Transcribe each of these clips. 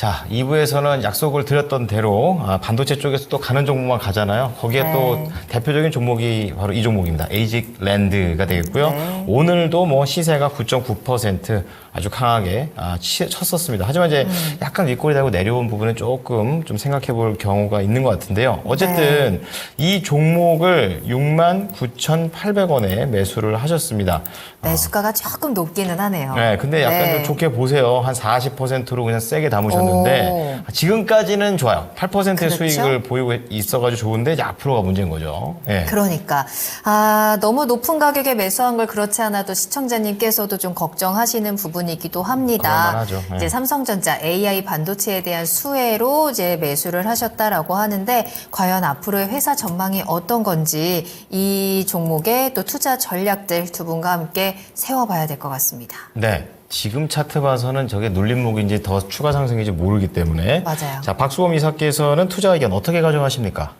자, 2부에서는 약속을 드렸던 대로 아, 반도체 쪽에서 또 가는 종목만 가잖아요. 거기에 네. 또 대표적인 종목이 바로 이 종목입니다. 에이직 랜드가 되겠고요. 네. 오늘도 뭐 시세가 9.9% 아주 강하게 아, 치- 쳤었습니다. 하지만 이제 음. 약간 윗골이 달고 내려온 부분은 조금 좀 생각해 볼 경우가 있는 것 같은데요. 어쨌든 네. 이 종목을 69,800원에 매수를 하셨습니다. 매수가가 조금 높기는 하네요. 네, 근데 약간 네. 좀 좋게 보세요. 한 40%로 그냥 세게 담으셨는데 지금까지는 좋아요. 8%의 그렇죠. 수익을 보이고 있어가지고 좋은데 이제 앞으로가 문제인 거죠. 네. 그러니까 아 너무 높은 가격에 매수한 걸 그렇지 않아도 시청자님께서도 좀 걱정하시는 부분 이기도 합니다. 네. 이제 삼성전자 AI 반도체에 대한 수혜로 이제 매수를 하셨다라고 하는데 과연 앞으로의 회사 전망이 어떤 건지 이 종목의 또 투자 전략들 두 분과 함께 세워봐야 될 것 같습니다. 네. 지금 차트 봐서는 저게 눌림목인지 더 추가 상승인지 모르기 때문에. 맞아요. 자, 박수범 이사께서는 투자 의견 어떻게 가져가십니까?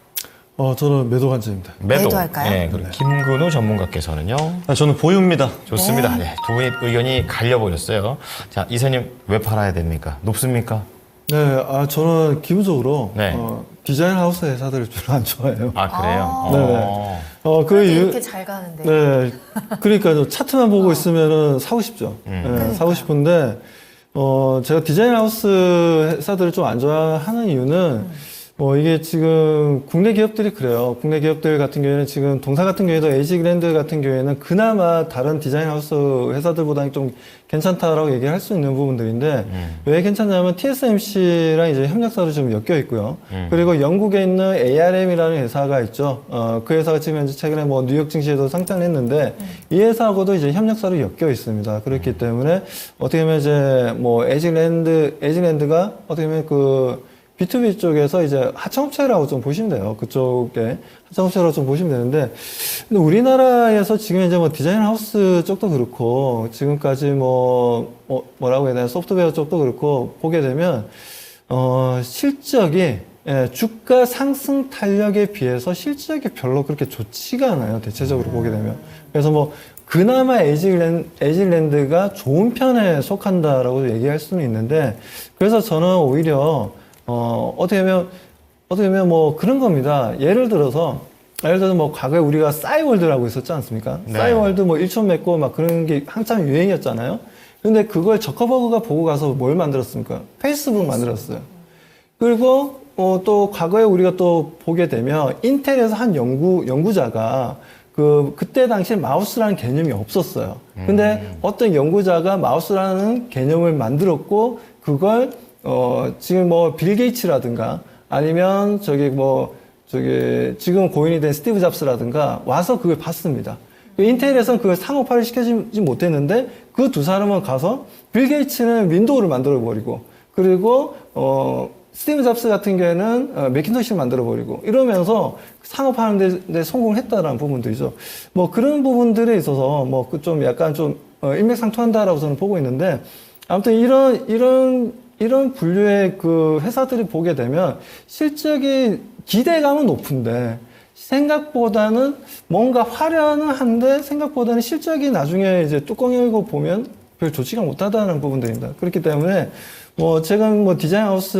어, 저는 매도 관점입니다. 매도. 매도할까요? 네. 그리고 김근우 전문가께서는요. 아, 저는 보유입니다. 좋습니다. 네. 두 분의 의견이 갈려버렸어요. 자, 이사님 왜 팔아야 됩니까? 높습니까? 네, 아, 저는 기본적으로 네. 어, 디자인 하우스 회사들을 별로 안 좋아해요. 아, 그래요? 아. 어. 어, 그 이유, 이렇게 잘 가는데. 네, 그러니까 저 차트만 보고 있으면은 사고 싶죠. 네, 사고 싶은데 어, 제가 디자인 하우스 회사들을 좀 안 좋아하는 이유는 뭐 이게 지금 국내 기업들이 그래요. 국내 기업들 같은 경우에는 지금 동사 같은 경우에도 에이지그랜드 같은 경우에는 그나마 다른 디자인 하우스 회사들보다는 좀 괜찮다라고 얘기를 할수 있는 부분들인데 왜 괜찮냐면 TSMC랑 이제 협력사로 좀 엮여 있고요. 그리고 영국에 있는 ARM이라는 회사가 있죠. 어, 그 회사가 지금 현재 최근에 뭐 뉴욕 증시에도 상장을 했는데 이 회사하고도 이제 협력사로 엮여 있습니다. 그렇기 때문에 어떻게 보면 이제 뭐 에이지랜드 에이지랜드가 어떻게 보면 그 B2B 쪽에서 이제 하청업체라고 좀 보시면 돼요. 그쪽에 하청업체라고 좀 보시면 되는데, 근데 우리나라에서 지금 이제 뭐 디자인 하우스 쪽도 그렇고, 지금까지 뭐, 뭐 뭐라고 해야 되나, 소프트웨어 쪽도 그렇고, 보게 되면, 어, 실적이, 예, 주가 상승 탄력에 비해서 실적이 별로 그렇게 좋지가 않아요. 대체적으로 보게 되면. 그래서 뭐, 그나마 에이질랜, 에이질랜드가 좋은 편에 속한다라고 얘기할 수는 있는데, 그래서 저는 오히려, 어, 어떻게 보면, 어떻게 보면 뭐 그런 겁니다. 예를 들어서, 예를 들어서 뭐 과거에 우리가 싸이월드라고 있었지 않습니까? 네. 싸이월드 뭐 1촌 맺고 막 그런 게 한참 유행이었잖아요. 근데 그걸 저커버그가 보고 가서 뭘 만들었습니까? 페이스북 만들었어요. 그리고 어, 또 과거에 우리가 또 보게 되면 인텔에서 한 연구 연구자가 그 그때 당시에 마우스라는 개념이 없었어요. 근데 어떤 연구자가 마우스라는 개념을 만들었고 그걸 어 지금 뭐 빌 게이츠라든가 아니면 저기 뭐 저기 지금 고인이 된 스티브 잡스라든가 와서 그걸 봤습니다. 그 인텔에서는 그걸 상업화를 시켜주지 못했는데 그 두 사람은 가서 빌 게이츠는 윈도우를 만들어 버리고 그리고 어 스티브 잡스 같은 경우에는 어, 맥킨토시를 만들어 버리고 이러면서 상업하는 데, 데 성공했다라는 부분들이죠. 뭐 그런 부분들에 있어서 뭐 그 좀 약간 좀 어, 일맥상통한다라고 저는 보고 있는데 아무튼 이런 이런 이런 분류의 그 회사들이 보게 되면 실적이 기대감은 높은데 생각보다는 뭔가 화려는 한데 생각보다는 실적이 나중에 이제 뚜껑 열고 보면 별 좋지가 못하다는 부분들입니다. 그렇기 때문에 뭐 지금 뭐 디자인 하우스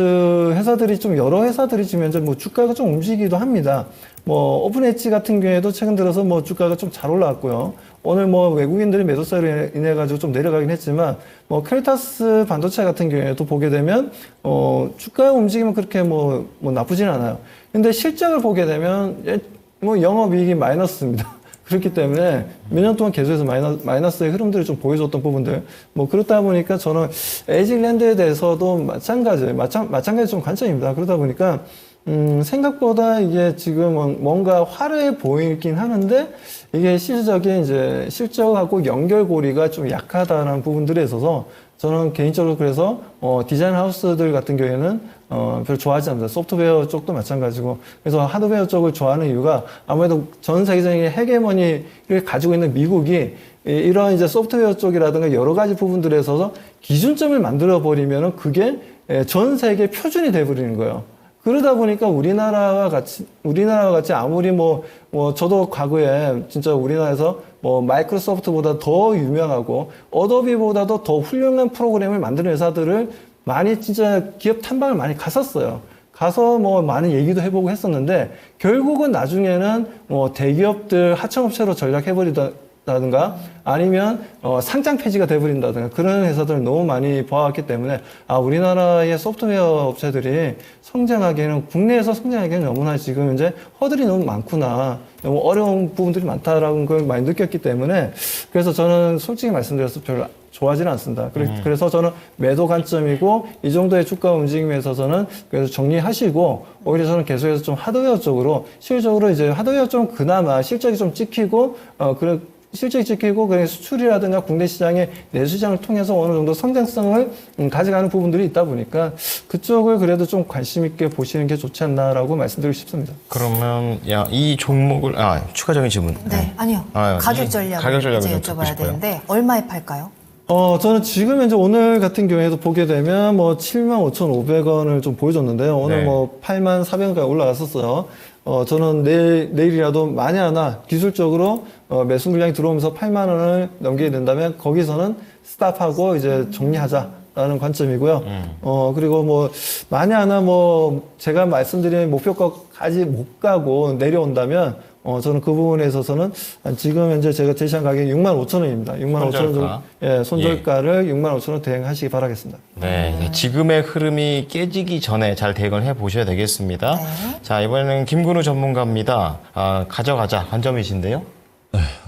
회사들이 좀 여러 회사들이 지금 현재 뭐 주가가 좀 움직이기도 합니다. 뭐 오픈 엣지 같은 경우에도 최근 들어서 뭐 주가가 좀 잘 올라왔고요. 오늘 뭐 외국인들이 매도세로 인해 가지고 좀 내려가긴 했지만 뭐 크레타스 반도체 같은 경우에도 보게 되면 어 주가 움직임은 그렇게 뭐, 뭐 나쁘진 않아요. 근데 실적을 보게 되면 예, 뭐 영업이익이 마이너스입니다. 그렇기 때문에 몇 년 동안 계속해서 마이너스, 마이너스 의 흐름들을 좀 보여줬던 부분들. 뭐 그렇다 보니까 저는 에이징랜드에 대해서도 마찬가지, 마찬, 마찬가지 좀 관점입니다. 그러다 보니까 음, 생각보다 이게 지금 뭔가 화려해 보이긴 하는데 이게 실적인 이제 실적하고 연결고리가 좀 약하다는 부분들에 있어서 저는 개인적으로 그래서 어, 디자인 하우스들 같은 경우에는 어, 별로 좋아하지 않습니다. 소프트웨어 쪽도 마찬가지고 그래서 하드웨어 쪽을 좋아하는 이유가 아무래도 전 세계적인 헤게머니를 가지고 있는 미국이 이- 이런 이제 소프트웨어 쪽이라든가 여러 가지 부분들에 있어서 기준점을 만들어 버리면은 그게 예, 전 세계 표준이 돼 버리는 거예요. 그러다 보니까 우리나라와 같이 우리나라와 같이 아무리 뭐뭐 저도 과거에 진짜 우리나라에서 뭐 마이크로소프트보다 더 유명하고 어도비보다도 더 훌륭한 프로그램을 만드는 회사들을 많이 진짜 기업 탐방을 많이 갔었어요. 가서 뭐 많은 얘기도 해보고 했었는데 결국은 나중에는 뭐 대기업들 하청업체로 전략해버리다 든가 아니면 어, 상장 폐지가 돼버린다든가 그런 회사들을 너무 많이 봐왔기 때문에 아 우리나라의 소프트웨어 업체들이 성장하기에는 국내에서 성장하기에는 너무나 지금 이제 허들이 너무 많구나 너무 어려운 부분들이 많다라는 걸 많이 느꼈기 때문에 그래서 저는 솔직히 말씀드려서 별로 좋아하지는 않습니다. 그래- 그래서 저는 매도 관점이고 이 정도의 주가 움직임에 있어서는 그래서 정리하시고 오히려 저는 계속해서 좀 하드웨어 쪽으로 실적으로 이제 하드웨어 좀 그나마 실적이 좀 찍히고 어 그래 실적이 찍히고 그래 수출이라든가 국내 시장의 내수시장을 통해서 어느 정도 성장성을 음, 가져가는 부분들이 있다 보니까 그쪽을 그래도 좀 관심 있게 보시는 게 좋지 않나라고 말씀드리고 싶습니다. 그러면 야, 이 종목을 아, 추가적인 질문. 네, 아니요. 아, 가격 이 전략을 가격 전략을 이제 여쭤봐야 싶어요. 되는데 얼마에 팔까요? 어, 저는 지금 이제 오늘 같은 경우에도 보게 되면 뭐 75,500원을 좀 보여줬는데요. 오늘 네. 뭐 84,000원까지 올라갔었어요. 어, 저는 내일, 내일이라도 만에 하나 기술적으로 어, 매수 물량이 들어오면서 8만 원을 넘기게 된다면 거기서는 스탑하고 이제 정리하자라는 관점이고요. 어, 그리고 뭐 만에 하나 뭐 제가 말씀드린 목표가까지 못 가고 내려온다면 어, 저는 그 부분에 있어서는 한 지금 현재 제가 제시한 가격이 6만 5천 원입니다. 6만 5천 원 정도, 손절가. 예, 손절가를 6만 5천 원 대행하시기 바라겠습니다. 네, 지금의 흐름이 깨지기 전에 잘 대응을 해 보셔야 되겠습니다. 네. 자, 이번에는 김근우 전문가입니다. 아, 가져가자 관점이신데요.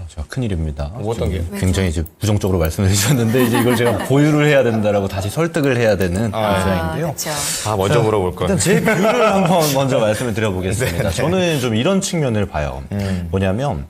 제가 큰일입니다. 어떤 지금 굉장히 이제 부정적으로 말씀을 해주셨는데 이제 이걸 제가 보유를 해야 된다라고 다시 설득을 해야 되는 입장인데요. 아, 먼저 물어볼 걸. 일단 제 뷰를 한번 먼저 말씀을 드려보겠습니다. 저는 좀 이런 측면을 봐요. 뭐냐면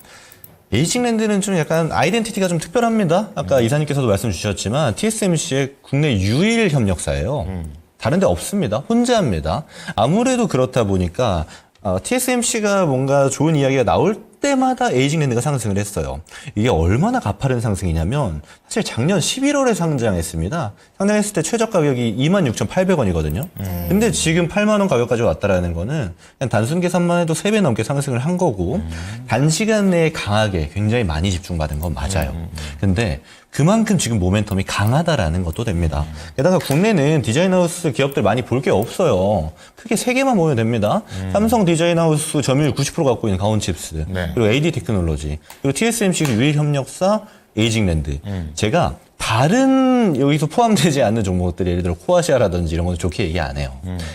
에이징랜드는 좀 약간 아이덴티티가 좀 특별합니다. 아까 이사님께서도 말씀 주셨지만 TSMC의 국내 유일 협력사예요. 다른 데 없습니다. 혼자 합니다. 아무래도 그렇다 보니까 어, TSMC가 뭔가 좋은 이야기가 나올 때마다 에이징 랜드가 상승을 했어요. 이게 얼마나 가파른 상승이냐면 사실 작년 11월에 상장했습니다. 상장했을 때 최저 가격이 26,800원이거든요. 근데 지금 8만 원 가격까지 왔다라는 거는 그냥 단순 계산만 해도 3배 넘게 상승을 한 거고 단시간 내에 강하게 굉장히 많이 집중받은 건 맞아요. 근데 그만큼 지금 모멘텀이 강하다라는 것도 됩니다. 게다가 국내는 디자인하우스 기업들 많이 볼 게 없어요. 크게 세 개만 보면 됩니다. 삼성 디자인하우스 점유율 90% 갖고 있는 가온칩스, 네. 그리고 AD 테크놀로지, 그리고 TSMC 유일 협력사 에이징랜드. 제가 다른 여기서 포함되지 않는 종목들 예를 들어 코아시아라든지 이런 건 좋게 얘기 안 해요.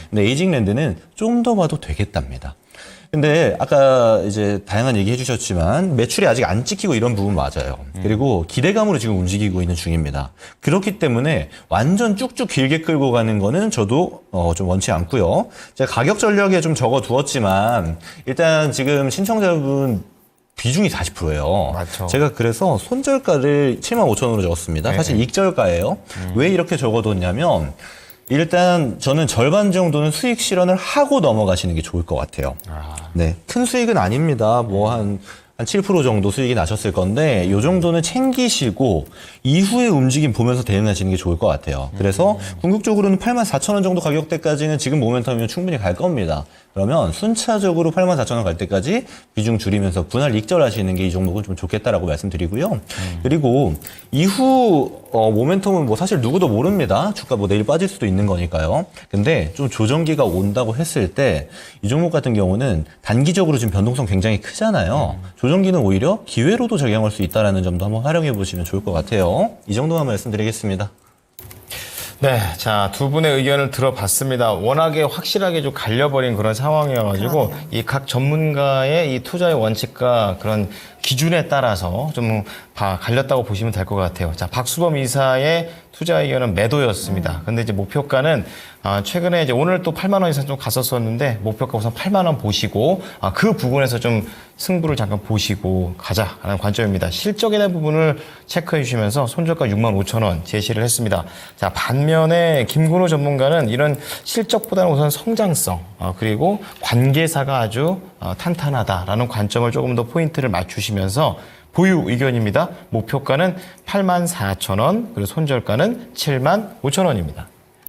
근데 에이징랜드는 좀 더 봐도 되겠답니다. 근데 아까 이제 다양한 얘기 해주셨지만 매출이 아직 안 찍히고 이런 부분 맞아요. 그리고 기대감으로 지금 움직이고 있는 중입니다. 그렇기 때문에 완전 쭉쭉 길게 끌고 가는 거는 저도 어, 좀 원치 않고요. 제가 가격 전략에 좀 적어 두었지만 일단 지금 신청자분 비중이 40%예요. 맞죠. 제가 그래서 손절가를 7만 5천 원으로 적었습니다. 사실 익절가예요. 왜 이렇게 적어뒀냐면 일단 저는 절반 정도는 수익 실현을 하고 넘어가시는 게 좋을 것 같아요. 네, 큰 수익은 아닙니다. 뭐 한 한 7% 정도 수익이 나셨을 건데 이 정도는 챙기시고 이후의 움직임 보면서 대응하시는 게 좋을 것 같아요. 그래서 궁극적으로는 8만 4천 원 정도 가격대까지는 지금 모멘텀이면 충분히 갈 겁니다. 그러면 순차적으로 8만 4천 원갈 때까지 비중 줄이면서 분할 익절하시는 게 이 종목은 좀 좋겠다라고 말씀드리고요. 그리고 이후 어, 모멘텀은 뭐 사실 누구도 모릅니다. 주가 뭐 내일 빠질 수도 있는 거니까요. 근데 좀 조정기가 온다고 했을 때 이 종목 같은 경우는 단기적으로 지금 변동성 굉장히 크잖아요. 조정기는 오히려 기회로도 작용할 수 있다라는 점도 한번 활용해 보시면 좋을 것 같아요. 이 정도만 말씀드리겠습니다. 네, 자, 두 분의 의견을 들어봤습니다. 워낙에 확실하게 좀 갈려버린 그런 상황이어가지고, 이 각 전문가의 이 투자의 원칙과 그런 기준에 따라서 좀 봐- 갈렸다고 보시면 될 것 같아요. 자, 박수범 이사의 투자 의견은 매도였습니다. 근데 이제 목표가는 아, 최근에 이제 오늘 또 8만 원 이상 좀 갔었었는데 목표가 우선 8만 원 보시고 아, 그 부분에서 좀 승부를 잠깐 보시고 가자라는 관점입니다. 실적에 대한 부분을 체크해 주시면서 손절가 6만 5천 원 제시를 했습니다. 자 반면에 김근호 전문가는 이런 실적보다는 우선 성장성 아, 그리고 관계사가 아주 어, 탄탄하다라는 관점을 조금 더 포인트를 맞추 시면서 보유 의견입니다. 목표가는 8만 4천 원, 그리고 손절가는 7만 5천 원입니다.